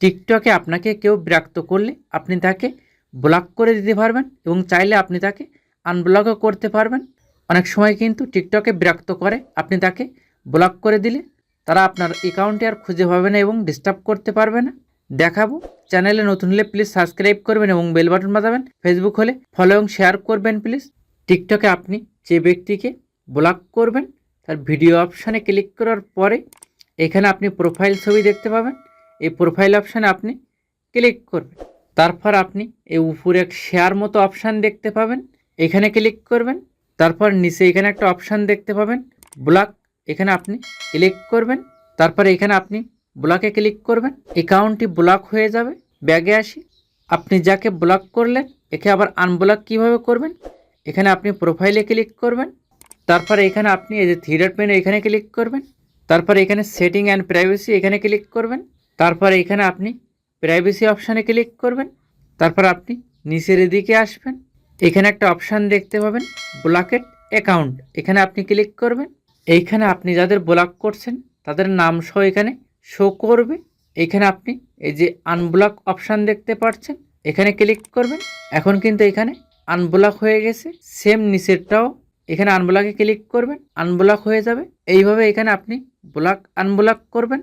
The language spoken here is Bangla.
টিকটকে আপনাকে কেউ বিরক্ত করলে আপনি তাকে ব্লক করে দিতে পারবেন এবং চাইলে আপনি তাকে আনব্লকও করতে পারবেন। অনেক সময় কিন্তু টিকটকে বিরক্ত করে, আপনি তাকে ব্লক করে দিলে তারা আপনার অ্যাকাউন্টে আর খুঁজে পাবে না এবং ডিস্টার্ব করতে পারবে না। দেখাবো। চ্যানেলে নতুন হলে প্লিজ সাবস্ক্রাইব করবেন এবং বেল বাটন বাজাবেন। ফেসবুক হলে ফলো এবং শেয়ার করবেন প্লিজ টিকটকে আপনি যে ব্যক্তিকে ব্লক করবেন, তার ভিডিও অপশানে ক্লিক করার পরে এখানে আপনি প্রোফাইল ছবি দেখতে পাবেন। এই প্রোফাইল অপশানে আপনি ক্লিক করবেন। তারপর আপনি এই উপরে এক শেয়ার মতো অপশান দেখতে পাবেন। এখানে ক্লিক করবেন। তারপর নিচে এখানে একটা অপশান দেখতে পাবেন। ব্লক এখানে আপনি ক্লিক করবেন। তারপরে এখানে আপনি ব্লকে ক্লিক করবেন। অ্যাকাউন্টটি ব্লক হয়ে যাবে। ব্যাগে আসি। আপনি যাকে ব্লক করলেন, একে আবার আনব্লক কীভাবে করবেন? এখানে আপনি প্রোফাইলে ক্লিক করবেন। তারপরে এখানে আপনি এই যে থ্রিডট মেনু এখানে ক্লিক করবেন। তারপরে এখানে সেটিং অ্যান্ড প্রাইভেসি এখানে ক্লিক করবেন। তারপরে এখানে আপনি প্রাইভেসি অপশানে ক্লিক করবেন। তারপর আপনি নিচের এদিকে আসবেন। এখানে একটা অপশান দেখতে পাবেন ব্লকেট অ্যাকাউন্ট এখানে আপনি ক্লিক করবেন। এইখানে আপনি যাদের ব্লক করছেন, তাদের নাম সহ এখানে শো করবে। এখানে আপনি এই যে আনব্লক অপশান দেখতে পাচ্ছেন এখানে ক্লিক করবেন। এখন কিন্তু এখানে আনব্লক হয়ে গেছে সেম নিচেরটাও। এখানে আনব্লকে ক্লিক করবেন আনব্লক হয়ে যাবে। এইভাবে এখানে আপনি ব্লক আনব্লক করবেন।